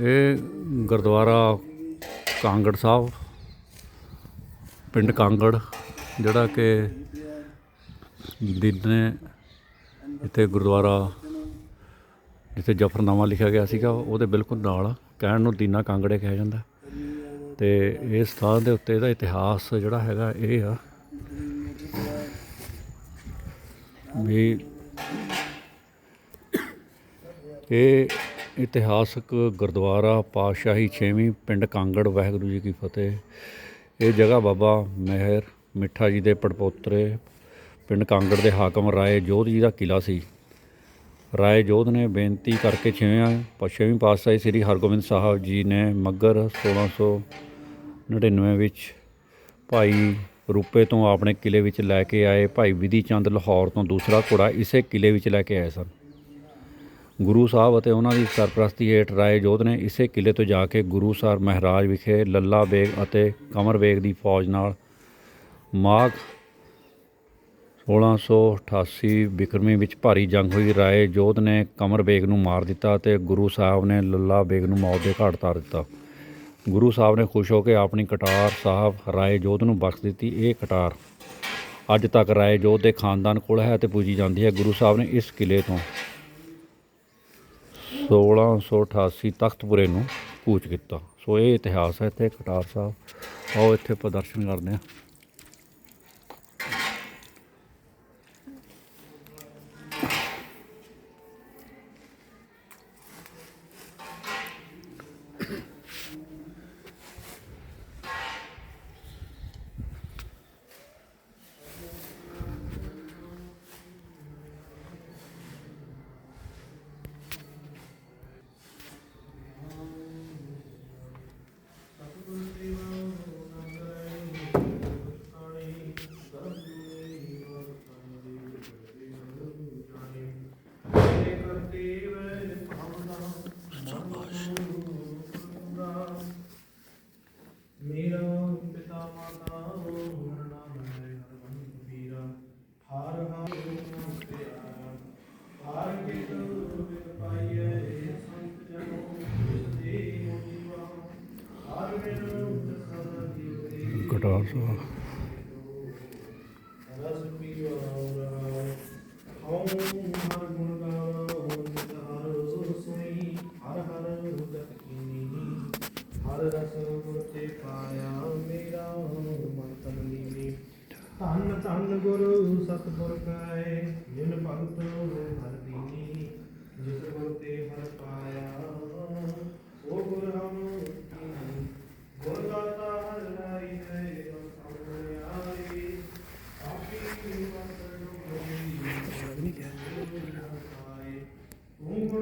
ਇਹ ਗੁਰਦੁਆਰਾ ਕਾਂਗੜ ਸਾਹਿਬ, ਪਿੰਡ ਕਾਂਗੜ, ਜਿਹੜਾ ਕਿ ਦਿਨੇ ਇੱਥੇ ਗੁਰਦੁਆਰਾ, ਜਿੱਥੇ ਜਫਰਨਾਮਾ ਲਿਖਿਆ ਗਿਆ ਸੀਗਾ, ਉਹਦੇ ਬਿਲਕੁਲ ਨਾਲ ਕਹਿਣ ਨੂੰ ਦੀਨਾ ਕਾਂਗੜੇ ਕਿਹਾ ਜਾਂਦਾ। ਤੇ ਇਸ ਸਥਾਨ ਦੇ ਉੱਤੇ ਇਹਦਾ ਇਤਿਹਾਸ ਜਿਹੜਾ ਹੈਗਾ ਇਹ ਆ ਵੀ ਇਹ ਇਤਿਹਾਸਕ ਗੁਰਦੁਆਰਾ ਪਾਤਸ਼ਾਹੀ ਛੇਵੀਂ ਪਿੰਡ ਕਾਂਗੜ, ਵਾਹਿਗੁਰੂ ਜੀ ਕੀ ਫਤਿਹ। ਇਹ ਜਗ੍ਹਾ ਬਾਬਾ ਮਹਿਰ ਮਿੱਠਾ ਜੀ ਦੇ ਪੜਪੋਤਰੇ ਪਿੰਡ ਕਾਂਗੜ ਦੇ ਹਾਕਮ ਰਾਏ ਜੋਧ ਜੀ ਦਾ ਕਿਲਾ ਸੀ। ਰਾਏ ਜੋਧ ਨੇ ਬੇਨਤੀ ਕਰਕੇ ਛੇਵਾਂ ਪਛੇਵੀਂ ਪਾਤਸ਼ਾਹੀ ਸ੍ਰੀ ਹਰਗੋਬਿੰਦ ਸਾਹਿਬ ਜੀ ਨੇ ਮੱਗਰ 1699 ਵਿੱਚ ਭਾਈ ਰੂਪੇ ਤੋਂ ਆਪਣੇ ਕਿਲੇ ਵਿੱਚ ਲੈ ਕੇ ਆਏ, ਭਾਈ ਵਿਧੀ ਚੰਦ ਲਾਹੌਰ ਤੋਂ ਦੂਸਰਾ ਘੋੜਾ ਇਸੇ ਕਿਲੇ ਵਿੱਚ ਲੈ ਕੇ ਆਏ ਸਨ। ਗੁਰੂ ਸਾਹਿਬ ਅਤੇ ਉਹਨਾਂ ਦੀ ਸਰਪ੍ਰਸਤੀ ਹੇਠ ਰਾਏ ਜੋਧ ਨੇ ਇਸੇ ਕਿਲੇ ਤੋਂ ਜਾ ਕੇ ਗੁਰੂ ਸਾਹਿਬ ਮਹਾਰਾਜ ਵਿਖੇ ਲੱਲਾ ਬੇਗ ਅਤੇ ਕਮਰ ਬੇਗ ਦੀ ਫੌਜ ਨਾਲ ਮਾਘ 1688 ਬਿਕਰਮੀ ਵਿੱਚ ਭਾਰੀ ਜੰਗ ਹੋਈ। ਰਾਏ ਜੋਧ ਨੇ ਕਮਰ ਬੇਗ ਨੂੰ ਮਾਰ ਦਿੱਤਾ ਤੇ ਗੁਰੂ ਸਾਹਿਬ ਨੇ ਲੱਲਾ ਬੇਗ ਨੂੰ ਮੌਤ ਦੇ ਘਾਟ ਉਤਾਰ ਦਿੱਤਾ। ਗੁਰੂ ਸਾਹਿਬ ਨੇ ਖੁਸ਼ ਹੋ ਕੇ ਆਪਣੀ ਕਟਾਰ ਸਾਹਿਬ ਰਾਏ ਜੋਧ ਨੂੰ ਬਖਸ਼ ਦਿੱਤੀ। ਇਹ ਕਟਾਰ ਅੱਜ ਤੱਕ ਰਾਏ ਜੋਧ ਦੇ ਖਾਨਦਾਨ ਕੋਲ ਹੈ ਤੇ ਪੂਜੀ ਜਾਂਦੀ ਹੈ। ਗੁਰੂ ਸਾਹਿਬ ਨੇ ਇਸ ਕਿਲੇ ਤੋਂ 1688 ਤਖਤਪੁਰੇ ਨੂੰ ਕੂਚ ਕੀਤਾ। ਸੋ ਇਹ ਇਤਿਹਾਸ ਹੈ, ਇੱਥੇ ਕਟਾਰ ਸਾਹਿਬ, ਆਓ ਇੱਥੇ ਪ੍ਰਦਰਸ਼ਨ ਕਰਦੇ ਹਾਂ। ਤਨ ਲੀਨੀ ਧੰਨ ਧੰਨ ਗੁਰੂ ਸਤਿਗੁਰ ਕੈ ਜਿਨ ਭਗਤ ਹਰ ਦੀਨੀ ਜਿਸ ਗੁਰ ਤੇ ਹਰ ਪਾਇਆ ਸੋ ਗੁਰ ਹਮ ਕੀਨੀ ਗੁਰ ਦਾਤਾ ਹਰ ਰਾਈ ਹੈ ਸਾਹਮਣੇ ਆਈ ਆਪੀ ਮਤ ਨੂੰ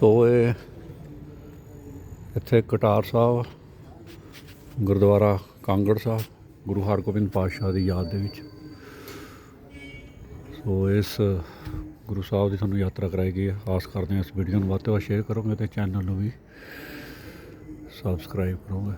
ਸੋ ਇਹ ਇੱਥੇ ਕਟਾਰ ਸਾਹਿਬ, ਗੁਰਦੁਆਰਾ ਕਾਂਗੜ ਸਾਹਿਬ, ਗੁਰੂ ਹਰਗੋਬਿੰਦ ਪਾਤਸ਼ਾਹ ਦੀ ਯਾਦ ਦੇ ਵਿੱਚ। ਸੋ ਇਸ ਗੁਰੂ ਸਾਹਿਬ ਦੀ ਤੁਹਾਨੂੰ ਯਾਤਰਾ ਕਰਾਈ ਗਈ ਹੈ। ਆਸ ਕਰਦੇ ਹਾਂ ਇਸ ਵੀਡੀਓ ਨੂੰ ਵੱਧ ਤੋਂ ਵੱਧ ਸ਼ੇਅਰ ਕਰੋਗੇ ਤੇ ਚੈਨਲ ਨੂੰ ਵੀ ਸਬਸਕ੍ਰਾਈਬ ਕਰੋਗੇ।